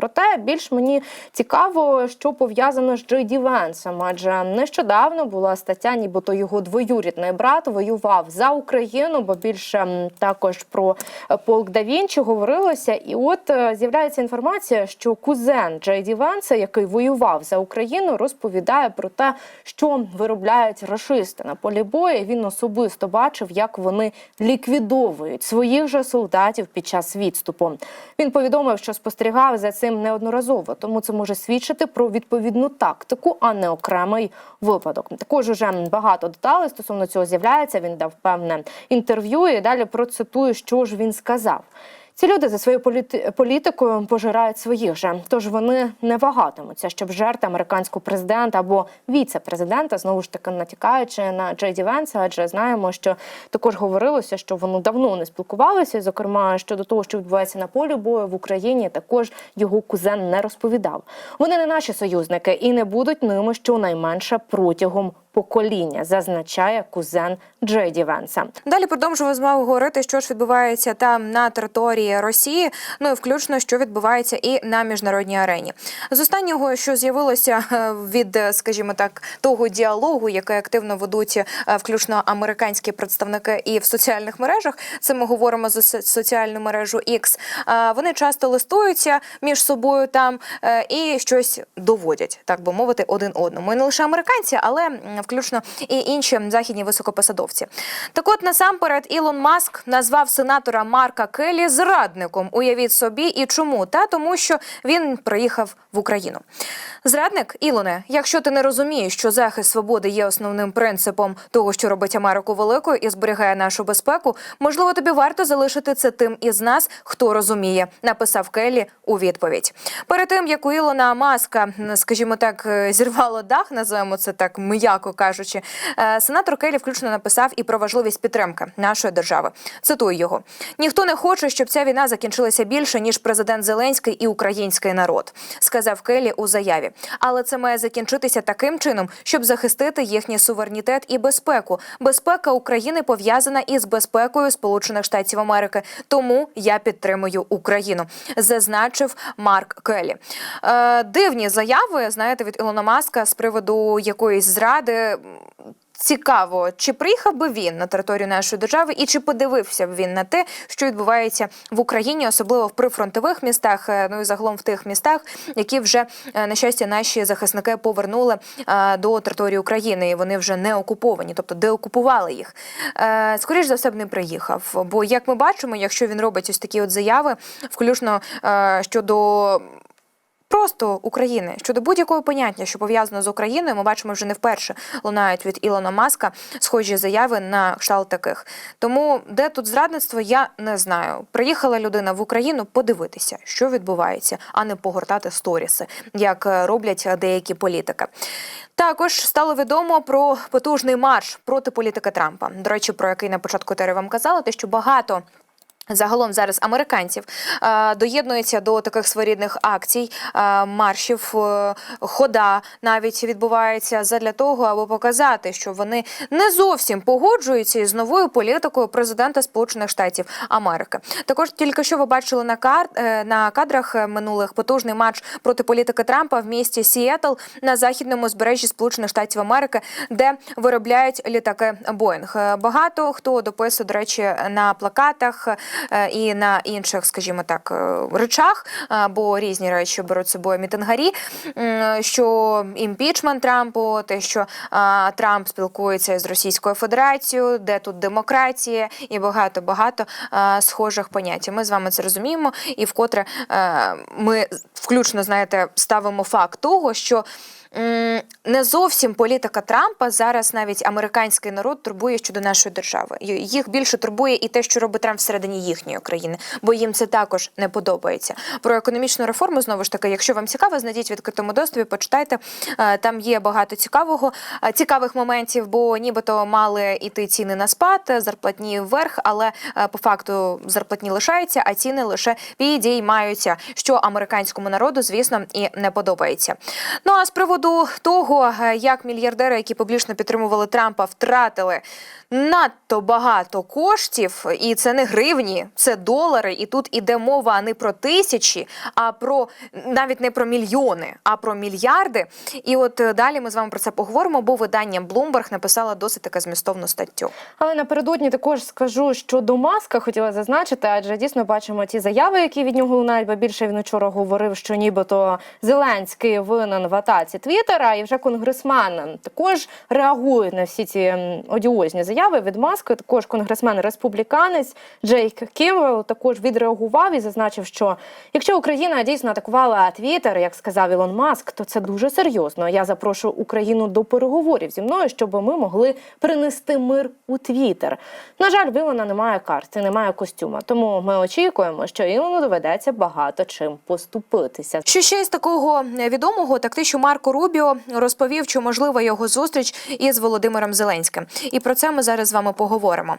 Проте більш мені цікаво, що пов'язано з Джей Ді Венсом, адже нещодавно була стаття, нібито його двоюрідний брат воював за Україну, бо більше також про е, полк да Вінчі говорилося. І от е, з'являється інформація, що кузен Джей Ді Венса, який воював за Україну, розповідає про те, що виробляють рашисти на полі бою. Він особисто бачив, як вони ліквідовують своїх же солдатів під час відступу. Він повідомив, що спостерігав за цим неодноразово, тому це може свідчити про відповідну тактику, а не окремий випадок. Також уже багато деталей стосовно цього з'являється. Він дав певне інтерв'ю і далі процитую, що ж він сказав. Ці люди за своєю політи- політикою пожирають своїх же, тож вони не вагатимуться, щоб жерти американського президента або віце-президента, знову ж таки натякаючи на Джей Ді Венса, адже знаємо, що також говорилося, що вони давно не спілкувалися. Зокрема, щодо того, що відбувається на полі бою в Україні, також його кузен не розповідав. Вони не наші союзники і не будуть ними щонайменше протягом покоління, зазначає кузен Джей Ді Венса. Далі продовжуємо з вами говорити, що ж відбувається там на території Росії, ну і включно, що відбувається і на міжнародній арені. З останнього, що з'явилося е, від, е, скажімо так, того діалогу, який активно ведуть е, включно американські представники і в соціальних мережах, це ми говоримо за соціальну мережу X, Вони часто листуються між собою там і щось доводять, так би мовити, один одному. І не лише американці, але включно і інші західні високопосадовці. Так от насамперед Ілон Маск назвав сенатора Марка Келлі зрадником. Уявіть собі, і чому? Та тому, що він приїхав в Україну. Зрадник Ілоне, якщо ти не розумієш, що захист свободи є основним принципом того, що робить Америку великою і зберігає нашу безпеку, можливо, тобі варто залишити це тим із нас, хто розуміє, написав Келлі у відповідь. Перед тим як у Ілона Маска, скажімо так, е, зірвало дах, називаємо це так м'яко кажучи. е, Сенатор Келлі включно написав і про важливість підтримки нашої держави. Цитую його: ніхто не хоче, щоб ця війна закінчилася більше ніж президент Зеленський і український народ, сказав Келлі у заяві. Але це має закінчитися таким чином, щоб захистити їхній суверенітет і безпеку. Безпека України пов'язана із безпекою Сполучених Штатів Америки. Тому я підтримую Україну, зазначив Марк Келлі. Е, дивні заяви, знаєте, від Ілона Маска з приводу якоїсь зради. Цікаво, чи приїхав би він на територію нашої держави, і чи подивився б він на те, що відбувається в Україні, особливо в прифронтових містах, е, ну і загалом в тих містах, які вже е, на щастя наші захисники повернули е, до території України, і вони вже не окуповані, тобто деокупували їх. Скоріш за все б не приїхав. Бо як ми бачимо, якщо він робить ось такі от заяви, включно щодо. Просто України щодо будь-якого поняття, що пов'язано з Україною, ми бачимо вже не вперше лунають від Ілона Маска схожі заяви на кшталт таких. Тому де тут зрадництво, я не знаю. Приїхала людина в Україну подивитися, що відбувається, а не погортати сторіси, як е, роблять деякі політики. Також стало відомо про потужний марш проти політики Трампа. До речі, про який на початку тери вам казала, те, що багато. Загалом зараз американців е, доєднуються до таких своєрідних акцій, е, маршів, е, хода навіть відбувається задля того, аби показати, що вони не зовсім погоджуються із новою політикою президента Сполучених Штатів Америки. Також тільки що ви бачили на кар на кадрах минулих потужний матч проти політики Трампа в місті Сіетл на західному збережжі Сполучених Штатів Америки, де виробляють літаки Боїнг. Багато хто дописує, до речі, на плакатах і на інших, скажімо так, е, речах, е, бо різні речі беруть собою мітингарі. Що імпічмент Трампу, те, що е, Трамп спілкується з Російською Федерацією, де тут демократія і багато багато е, схожих понять. Ми з вами це розуміємо, і вкотре е, ми включно знаєте ставимо факт того, що. Не зовсім політика Трампа зараз навіть американський народ турбує щодо нашої держави. Їх більше турбує і те, що робить Трамп всередині їхньої країни, бо їм це також не подобається. Про економічну реформу знову ж таки, якщо вам цікаво, знайдіть в відкритому доступі, почитайте. Е, Там є багато цікавого, е, цікавих моментів, бо нібито мали іти ціни на спад, зарплатні вверх, але е, по факту зарплатні лишаються, а ціни лише підіймаються, що американському народу, звісно, і не подобається. Ну а з приводу приводу того, е, як мільярдери, які публічно підтримували Трампа, втратили надто багато коштів, і це не гривні, це долари. І тут іде мова не про тисячі, а про навіть не про мільйони, а про мільярди. І от е, далі ми з вами про це поговоримо, бо видання Bloomberg написало досить таке змістовну статтю. Але напередодні також скажу, що до маска хотіла зазначити, адже дійсно бачимо ті заяви, які від нього лунають, бо більше він вчора говорив, що нібито Зеленський винен в атаці Твіттера, і вже конгресмен також реагує на всі ці одіозні заяви від маска. Також конгресмен республіканець Джейк Кімвелл також відреагував і зазначив, що якщо Україна дійсно атакувала Твіттер, як сказав Ілон Маск, то це дуже серйозно. Я запрошую Україну до переговорів зі мною, щоб ми могли принести мир у Твіттер. На жаль, в немає карти, немає костюма. Тому ми очікуємо, що Ілону доведеться багато чим поступитися. Що ще із такого відомого, так те, що Марко Рубіо розповів, чи можлива його зустріч із Володимиром Зеленським, і про це ми зараз з вами поговоримо.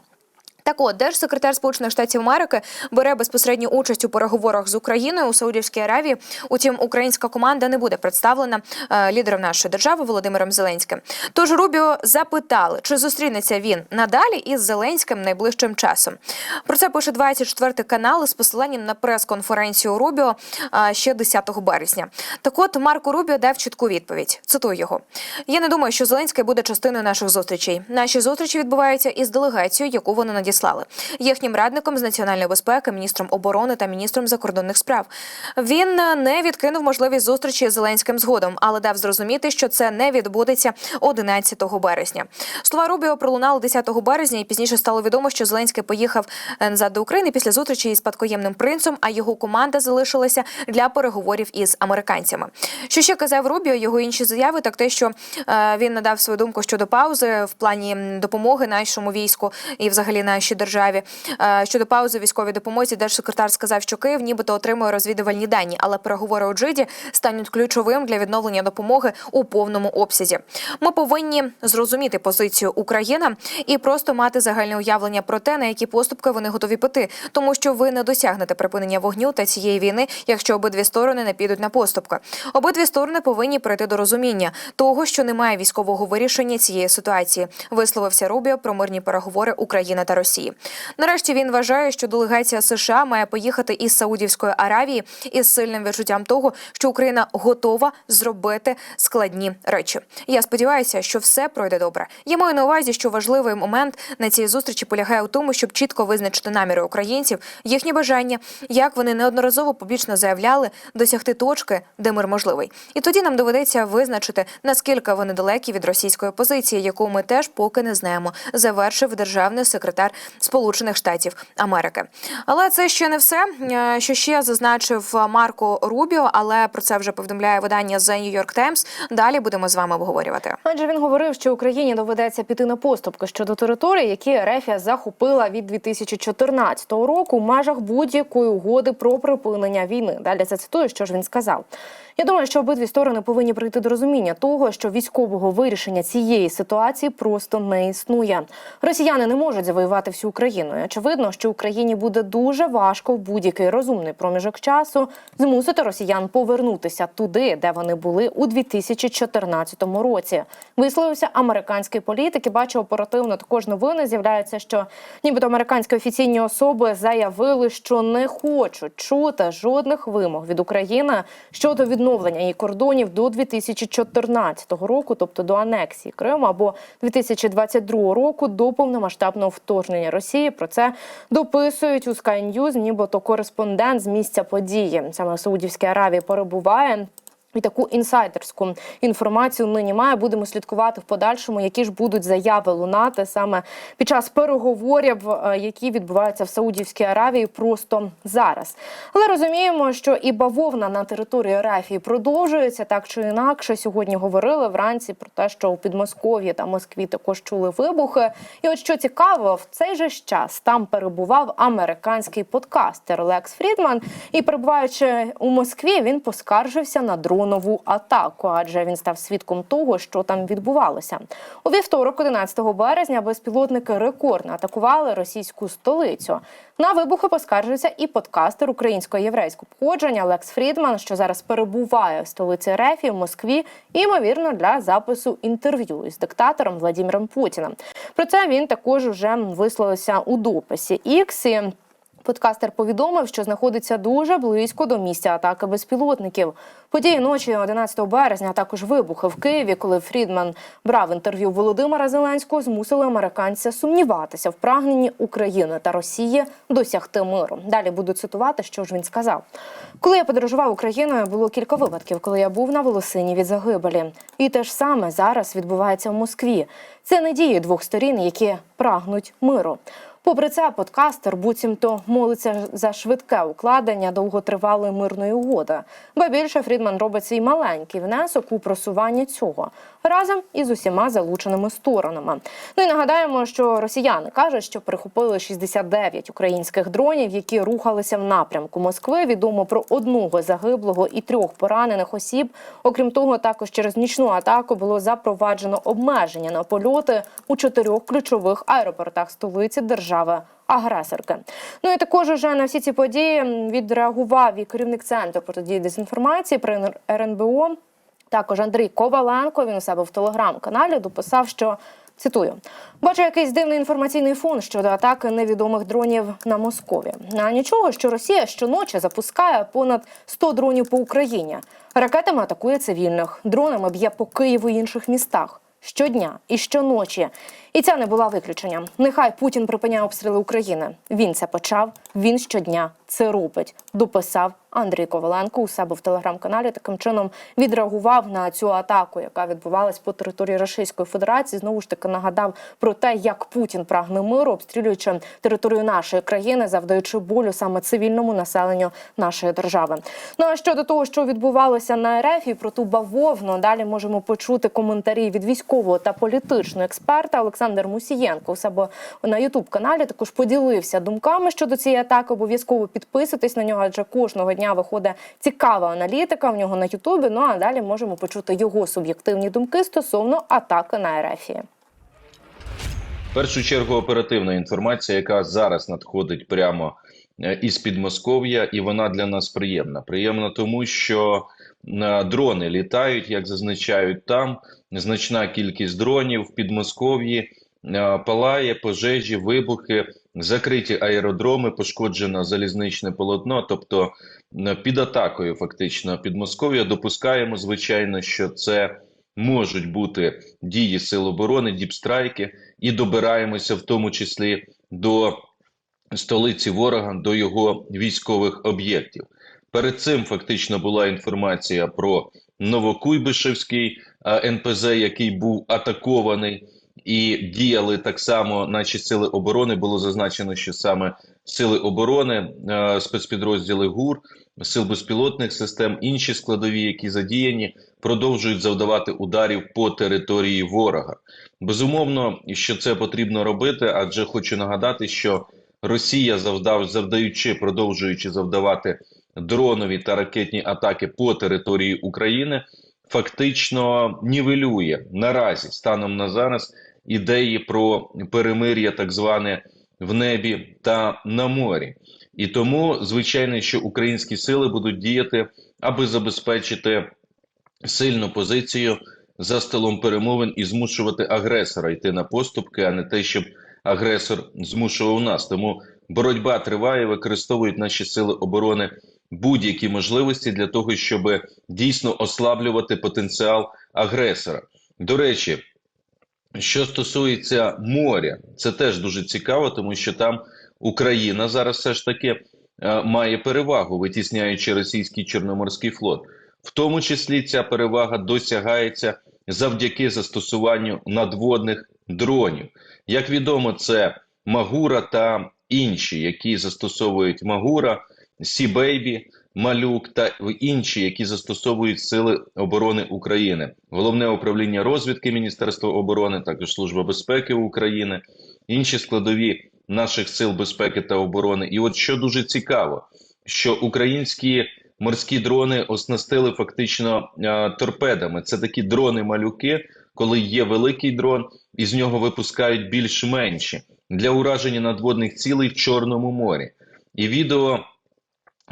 Так от, держсекретар Сполучених Штатів Америки бере безпосередню участь у переговорах з Україною у Саудівській Аравії. Утім, українська команда не буде представлена е, лідером нашої держави Володимиром Зеленським. Тож Рубіо запитали, чи зустрінеться він надалі із Зеленським найближчим часом. Про це пише 24 канал з посиланням на прес-конференцію Рубіо е, ще 10 березня. Так от Марко Рубіо дав чітку відповідь. Цитую його: я не думаю, що Зеленський буде частиною наших зустрічей. Наші зустрічі відбуваються із делегацією, яку вони надіслали. Їхнім радником з національної безпеки, міністром оборони та міністром закордонних справ. Він е, не відкинув можливість зустрічі з Зеленським згодом, але дав зрозуміти, що це не відбудеться 11 березня. Слова Рубіо пролунали 10 березня, і пізніше стало відомо, що Зеленський поїхав е, назад до України після зустрічі із спадкоємним принцем, а його команда залишилася для переговорів із американцями. Що ще казав Рубіо, його інші заяви, так те, що е, він надав свою думку щодо паузи в плані допомоги нашому війську і взагалі нашій державі. Е, щодо паузи військовій допомозі, держсекретар сказав, що Київ нібито отримує розвідувальні дані, але переговори у Джиді стануть ключовим для відновлення допомоги у повному обсязі. Ми повинні зрозуміти позицію України і просто мати загальне уявлення про те, на які поступки вони готові піти, тому що ви не досягнете припинення вогню та цієї війни, якщо обидві сторони не підуть на поступки. Обидві сторони повинні прийти до розуміння того, що немає військового вирішення цієї ситуації. Висловився Рубіо про мирні переговори України та Росії. Нарешті він вважає, що делегація США має поїхати із Саудівської Аравії із сильним відчуттям того, що Україна готова зробити складні речі. Я сподіваюся, що все пройде добре. Я маю на увазі, що важливий момент на цій зустрічі полягає у тому, щоб чітко визначити наміри українців, їхні бажання, як вони неодноразово публічно заявляли, досягти точки, де мир можливий. І тоді нам доведеться визначити наскільки вони далекі від російської позиції, яку ми теж поки не знаємо. Завершив державний секретар Сполучених Штатів Америки. Але це ще не все. Е, Що ще зазначив Марко Рубіо, але про це вже повідомляє видання The New York Times. Далі будемо з вами обговорювати. Адже він говорив, що Україні доведеться піти на поступки щодо територій, які Рефія захопила від 2014 року в межах будь-якої угоди про припинення війни. Далі зацитую, що ж він сказав. Я думаю, що обидві сторони повинні прийти до розуміння того, що військового вирішення цієї ситуації просто не існує. Росіяни не можуть завоювати всю Україну. І очевидно, що Україні буде дуже важко в будь-який розумний проміжок часу змусити росіян повернутися туди, де вони були у 2014 році. Висловився американський політик і бачу оперативно також новини. З'являється, що нібито американські офіційні особи заявили, що не хочуть чути жодних вимог від України щодо відновлення її кордонів до 2014 року, тобто до анексії Криму, або 2022 року до повномасштабного вторгнення Росії. Про це дописують у Sky News, нібито кореспондент з місця події. Саме в Саудівській Аравії перебуває. І таку інсайдерську інформацію нині має. Будемо слідкувати в подальшому, які ж будуть заяви лунати саме під час переговорів, е, які відбуваються в Саудівській Аравії просто зараз. Але розуміємо, що і бавовна на території Арафії продовжується так чи інакше. Сьогодні говорили вранці про те, що у Підмосков'ї та Москві також чули вибухи. І от що цікаво, в цей же час там перебував американський подкастер Лекс Фрідман. І перебуваючи у Москві, він поскаржився на дрон дронову атаку, адже він став свідком того, що там відбувалося. У вівторок, 11 березня, безпілотники рекордно атакували російську столицю. На вибухи поскаржується і подкастер українського єврейського походження Лекс Фрідман, що зараз перебуває в столиці РФ в Москві, ймовірно, для запису інтерв'ю із диктатором Владимиром Путіним. Про це він також уже висловився у дописі X. Подкастер повідомив, що знаходиться дуже близько до місця атаки безпілотників. Події ночі 11 березня, а також вибухи в Києві, коли Фрідман брав інтерв'ю Володимира Зеленського, змусили американця сумніватися в прагненні України та Росії досягти миру. Далі буду цитувати, що ж він сказав. Коли я подорожував Україною, було кілька випадків, коли я був на волосині від загибелі. І те ж саме зараз відбувається в Москві. Це не дії двох сторін, які прагнуть миру. Попри це, подкастер буцімто молиться за швидке укладення довготривалої мирної угоди. Ба більше Фрідман робить свій маленький внесок у просування цього разом із усіма залученими сторонами. Ну і нагадаємо, що росіяни кажуть, що прихопили 69 українських дронів, які рухалися в напрямку Москви. Відомо про одного загиблого і трьох поранених осіб. Окрім того, також через нічну атаку було запроваджено обмеження на польоти у чотирьох ключових аеропортах столиці держави. Агресорки, ну і також уже на всі ці події відреагував і керівник центру протидії дезінформації при РНБО також Андрій Коваленко. Він у себе в телеграм-каналі дописав, що цитую: бачу якийсь дивний інформаційний фон щодо атаки невідомих дронів на Москові. А нічого, що Росія щоночі запускає понад 100 дронів по Україні. Ракетами атакує цивільних, дронами б'є по Києву і інших містах. Щодня і щоночі. І ця не була виключенням. Нехай Путін припиняє обстріли України. Він це почав. Він щодня це робить. Дописав Андрій Коваленко у себе в телеграм-каналі. Таким чином відреагував на цю атаку, яка відбувалась по території Російської Федерації. Знову ж таки нагадав про те, як Путін прагне миру, обстрілюючи територію нашої країни, завдаючи болю саме цивільному населенню нашої держави. Ну а щодо того, що відбувалося на РФ і про ту бавовну, далі можемо почути коментарі від військового та політичного експерта Олександр Мусієнко у себе на Ютуб каналі. Також поділився думками щодо цієї атаки. Обов'язково підписуйтесь на нього, адже кожного дня виходить цікава аналітика в нього на Ютубі. Ну а далі можемо почути його суб'єктивні думки стосовно атаки на РФ. В першу чергу оперативна інформація, яка зараз надходить прямо е, із Підмосков'я, і вона для нас приємна. Приємна тому, що дрони літають, як зазначають там. Значна кількість дронів в Підмосков'ї е, палає, пожежі, вибухи, закриті аеродроми, пошкоджено залізничне полотно. Тобто під атакою, фактично, Підмосков'я допускаємо, звичайно, що це можуть бути дії сил оборони, діпстрайки, і добираємося в тому числі до столиці ворога, до його військових об'єктів. Перед цим фактично була інформація про Новокуйбишевський е, НПЗ, який був атакований, і діяли так само наші сили оборони. Було зазначено, що саме сили оборони, е, спецпідрозділи ГУР, сил безпілотних систем, інші складові, які задіяні, продовжують завдавати ударів по території ворога. Безумовно, що це потрібно робити, адже хочу нагадати, що Росія завдав, завдаючи, продовжуючи завдавати дронові та ракетні атаки по території України, фактично нівелює наразі станом на зараз ідеї про перемир'я, так зване в небі та на морі. І тому, звичайно, що українські сили будуть діяти, аби забезпечити сильну позицію за столом перемовин і змушувати агресора йти на поступки, а не те, щоб агресор змушував нас. Тому боротьба триває, використовують наші сили оборони будь-які можливості для того, щоб дійсно ослаблювати потенціал агресора. До речі, що стосується моря, це теж дуже цікаво, тому що там Україна зараз все ж таки е, має перевагу, витісняючи російський чорноморський флот. В тому числі ця перевага досягається завдяки застосуванню надводних дронів. Як відомо, це Магура та інші, які застосовують Магура, Сі-Бейбі, Малюк та інші, які застосовують сили оборони України, головне управління розвідки Міністерства оборони, також Служба безпеки України, інші складові наших сил безпеки та оборони. І от що дуже цікаво, що українські морські дрони оснастили фактично е, торпедами. Це такі дрони-малюки, коли є великий дрон, і з нього випускають більш менші для ураження надводних цілей в Чорному морі. І відео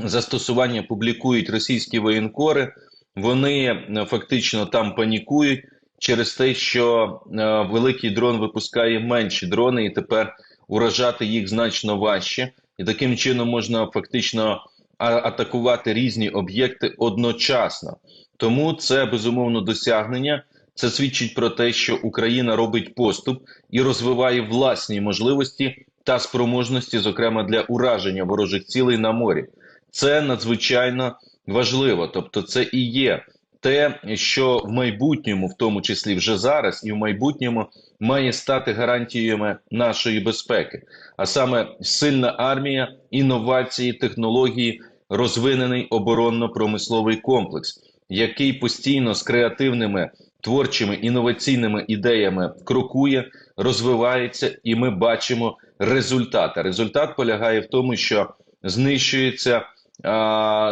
застосування публікують російські воєнкори. Вони е, фактично там панікують через те, що е, великий дрон випускає менші дрони, і тепер уражати їх значно важче. І таким чином можна фактично атакувати різні об'єкти одночасно. Тому це безумовно досягнення. Це свідчить про те, що Україна робить поступ і розвиває власні можливості та спроможності, зокрема для ураження ворожих цілей на морі. Це надзвичайно важливо. Тобто, це і є те, що в майбутньому, в тому числі вже зараз, і в майбутньому має стати гарантіями нашої безпеки, а саме сильна армія, інновації, технології, розвинений оборонно-промисловий комплекс, який постійно з креативними творчими інноваційними ідеями крокує, розвивається, і ми бачимо результат. Результат полягає в тому, що знищується,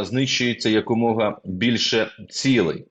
знищується якомога більше цілей.